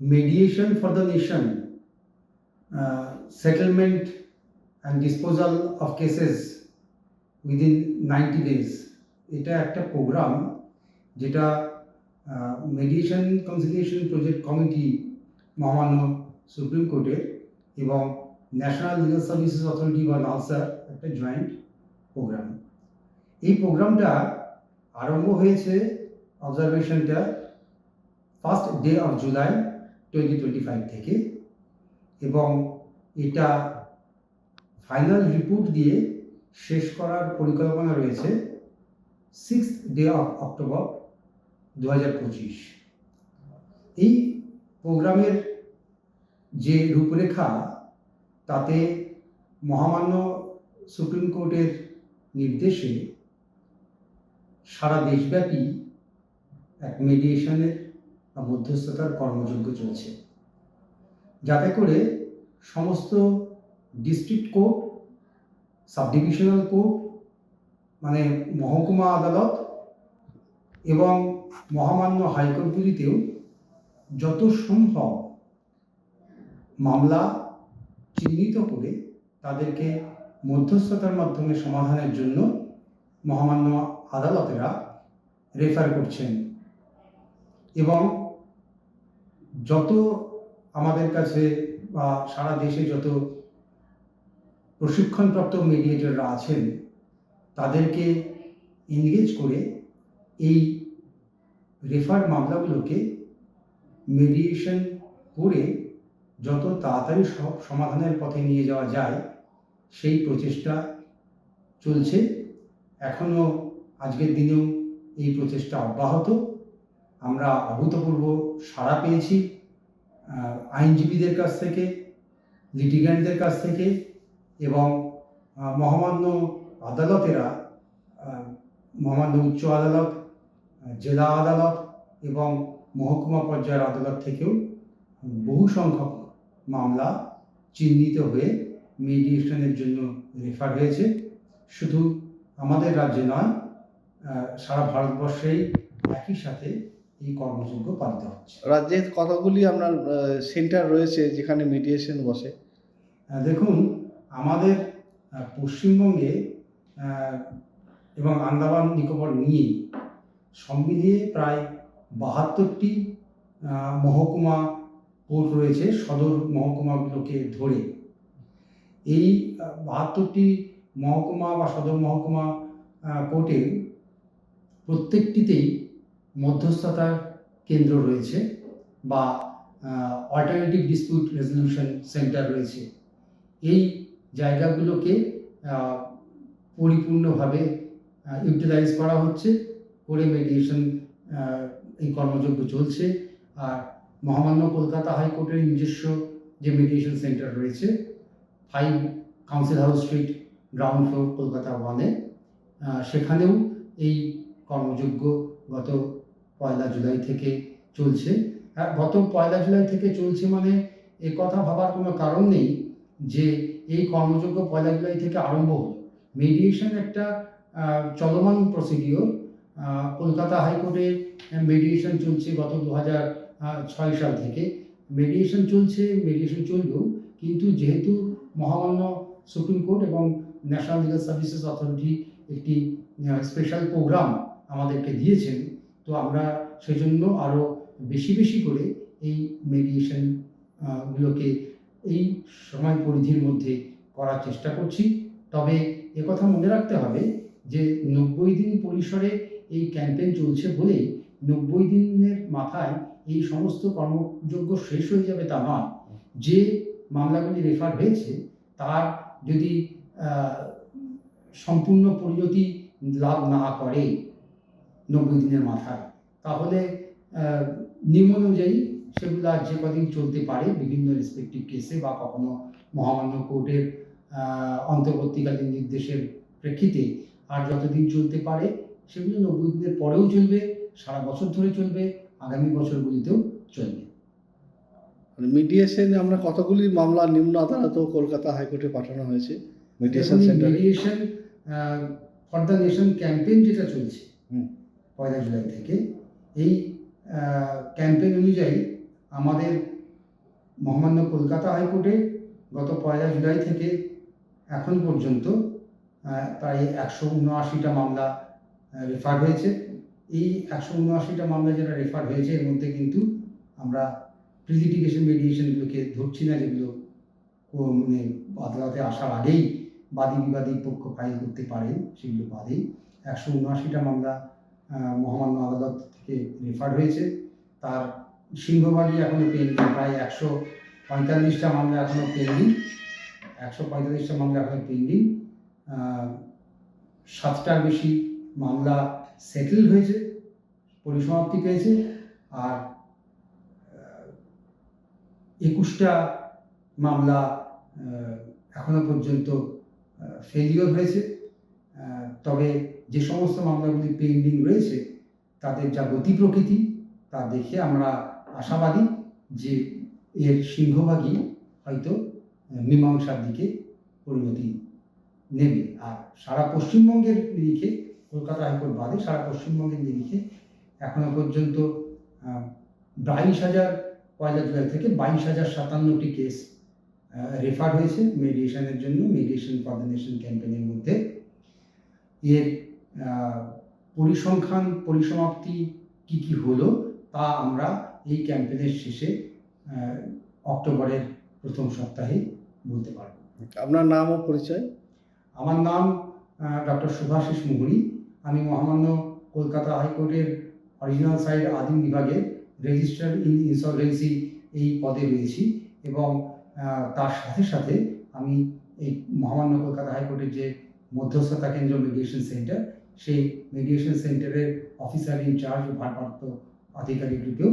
mediation for the nation, uh, settlement and disposal of cases within 90 days. এটা একটা program যেটা mediation conciliation project committee মহামান্য supreme কোর্টের এবং ন্যাশনাল লিগাল সার্ভিসেস অথরিটি বা নালসার একটা জয়েন্ট প্রোগ্রাম এই প্রোগ্রামটা আরম্ভ হয়েছে অবজারভেশনটা first day of July twenty twenty five থেকে এবং এটা ফাইনাল রিপোর্ট দিয়ে শেষ করার পরিকল্পনা রয়েছে সিক্স ডে অফ অক্টোবর দু হাজার পঁচিশ। এই প্রোগ্রামের যে রূপরেখা, তাতে মহামান্য সুপ্রিম কোর্টের নির্দেশে সারা দেশব্যাপী এক মেডিয়েশনের বা মধ্যস্থতার কর্মযজ্ঞ চলছে। যাতে করে সমস্ত district court sub divisional court মানে মহকুমা আদালত এবং মহামান্য হাইকোর্টগুলিতেও যত সম্ভব মামলা চিহ্নিত করে তাদেরকে মধ্যস্থতার মাধ্যমে সমাধানের জন্য মহামান্য আদালতেরা রেফার করছেন এবং যত আমাদের কাছে বা সারা দেশে যত প্রশিক্ষণপ্রাপ্ত মিডিয়েটররা আছেন, তাদেরকে এনগেজ করে এই রেফার মামলাগুলোকে মেডিয়েশন করে যত তাড়াতাড়ি সমাধানের পথে নিয়ে যাওয়া যায়, সেই প্রচেষ্টা চলছে। এখনও আজকের দিনেও এই প্রচেষ্টা অব্যাহত। আমরা অভূতপূর্ব সাড়া পেয়েছি আইনজীবীদের কাছ থেকে, লিটিগ্যান্টদের কাছ থেকে এবং মহামান্য আদালতেরা মহামান্য উচ্চ আদালত, জেলা আদালত এবং মহকুমা পর্যায়ের আদালত থেকেও বহু সংখ্যক মামলা চিহ্নিত হয়ে মিডিয়েশনের জন্য রেফার হয়েছে। শুধু আমাদের রাজ্যে নয় সারা ভারতবর্ষেই একই সাথে এই কর্মযজ্ঞ পালিত হচ্ছে। রাজ্যে কতগুলি আপনার সেন্টার রয়েছে যেখানে মিডিয়েশন বসে? দেখুন আমাদের পশ্চিমবঙ্গে এবং আন্দামান নিকোবর নিয়ে সব মিলিয়ে প্রায় বাহাত্তরটি মহকুমা কোর্ট রয়েছে সদর মহকুমাগুলোকে ধরে। এই বাহাত্তরটি মহকুমা বা সদর মহকুমা আহ, কোর্টে প্রত্যেকটিতেই মধ্যস্থতার কেন্দ্র রয়েছে বা অল্টারনেটিভ ডিসপিউট রেজলিউশন সেন্টার রয়েছে। এই জায়গাগুলোকে পরিপূর্ণভাবে ইউটিলাইজ করা হচ্ছে। করে মেডিয়েশন এই কর্মযজ্ঞ চলছে। আর মহামান্য কলকাতা হাইকোর্টের নিজস্ব যে মেডিয়েশন সেন্টার রয়েছে five council house street ground floor Kolkata ওয়ানে সেখানেও এই কর্মযজ্ঞ গত পয়লা জুলাই থেকে চলছে। গত পয়লা জুলাই থেকে চলছে মানে এ কথা ভাবার কোনো কারণ নেই যে এই কর্মযোগ্য পয়লা জুলাই থেকে আরম্ভ হলো। মেডিয়েশন একটা চলমান প্রসিডিওর কলকাতা হাইকোর্টে মেডিয়েশন চলছে গত দু হাজার ছয় সাল থেকে। মেডিয়েশন চলছে মেডিয়েশন চলবেও কিন্তু যেহেতু মহামান্য সুপ্রিম কোর্ট এবং ন্যাশনাল লিগাল সার্ভিসেস অথরিটি একটি স্পেশাল প্রোগ্রাম আমাদেরকে দিয়েছেন, তো আমরা সেজন্য আরও বেশি বেশি করে এই মেডিয়েশন গুলোকে এই সময় পরিধির মধ্যে করার চেষ্টা করছি। তবে একথা মনে রাখতে হবে যে নব্বই দিন পরিসরে এই ক্যাম্পেইন চলছে বলেই নব্বই দিনের মাথায় এই সমস্ত কর্মযোগ্য শেষ হয়ে যাবে তা নয়। যে মামলাগুলি রেফার হয়েছে, তার যদি সম্পূর্ণ পরিণতি লাভ না করে নব্বই দিনের মাথায়। তাহলে নিয়ম অনুযায়ী সেগুলো আর যে কদিন চলতে পারে বিভিন্ন রেসপেক্টিভ কেসে বা কখনো মহামান্য কোর্টের অন্তর্বর্তীকালীন নির্দেশের প্রেক্ষিতে আর যতদিন চলতে পারে সেগুলো নব্বই দিনের পরেও চলবে সারা বছর ধরে চলবে আগামী বছরগুলিতেও চলবে। মিডিয়েশনে আমরা কতগুলি মামলা নিম্ন আদালত ও কলকাতা হাইকোর্টে পাঠানো হয়েছে? মিডিয়েশন সেন্টারে mediation for the nation campaign যেটা চলছে হুম। পয়লা জুলাই থেকে। এই ক্যাম্পেইন অনুযায়ী আমাদের মহামান্য কলকাতা হাইকোর্টে গত পয়লা জুলাই থেকে এখন পর্যন্ত প্রায় একশো উনআশিটা মামলা রেফার হয়েছে। এই একশো উনআশিটা মামলা যেটা রেফার হয়েছে, এর মধ্যে কিন্তু আমরা প্রিলিটিগেশন মেডিয়েশনগুলোকে ধরছি না, যেগুলো মানে আদালতে আসার আগেই বাদী বিবাদী পক্ষ ফাইল করতে পারেন সেগুলো বাদেই। একশো উনআশিটা মামলা মহামান্য আদালত থেকে রেফার হয়েছে। তার সিংহভাগই এখনও পেন্ডিং প্রায় একশো পঁয়তাল্লিশটা মামলা এখনও পেন্ডিং একশো পঁয়তাল্লিশটা মামলা এখনও পেন্ডিং সাতটার বেশি মামলা সেটেল হয়েছে, পরিসমাপ্তি পেয়েছে, আর একুশটা মামলা এখনও পর্যন্ত ফেলিওর হয়েছে। তবে যে সমস্ত মামলাগুলি পেন্ডিং রয়েছে, তাদের যা গতি প্রকৃতি, তা দেখে আমরা আশাবাদী যে এর সিংহভাগই হয়তো মীমাংসার দিকে পরিণতি নেবে। আর সারা পশ্চিমবঙ্গের নিরিখে, কলকাতা হাইকোর্ট বাদে সারা পশ্চিমবঙ্গের নিরিখে এখনও পর্যন্ত বাইশ হাজার পয়লা জুলাই থেকে বাইশ হাজার সাতান্নটি কেস রেফার হয়েছে মেডিয়েশনের জন্য মেডিয়েশন কোঅর্ডিনেশন ক্যাম্পেনের মধ্যে। এর পরিসংখ্যান পরিসমাপ্তি কি কি হলো তা আমরা এই ক্যাম্পেইনের শেষে অক্টোবরের প্রথম সপ্তাহে বলতে পারব। আপনার নাম ও পরিচয়? আমার নাম ডক্টর সুভাষিস মুহুরি আমি মহামান্য কলকাতা হাইকোর্টের অরিজিনাল সাইড আদিম বিভাগে রেজিস্টার ইন ইনসলভেন্সি এই পদে রয়েছি এবং তার সাথে সাথে আমি এই মহামান্য কলকাতা হাইকোর্টের যে মধ্যস্থতা কেন্দ্র মেডিয়েশন সেন্টার সেই মেডিয়েশন সেন্টারের অফিসার ইনচার্জ ভারপ্রাপ্ত আধিকারিক রূপেও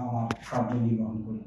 আমার কার্য নির্বাহন করি।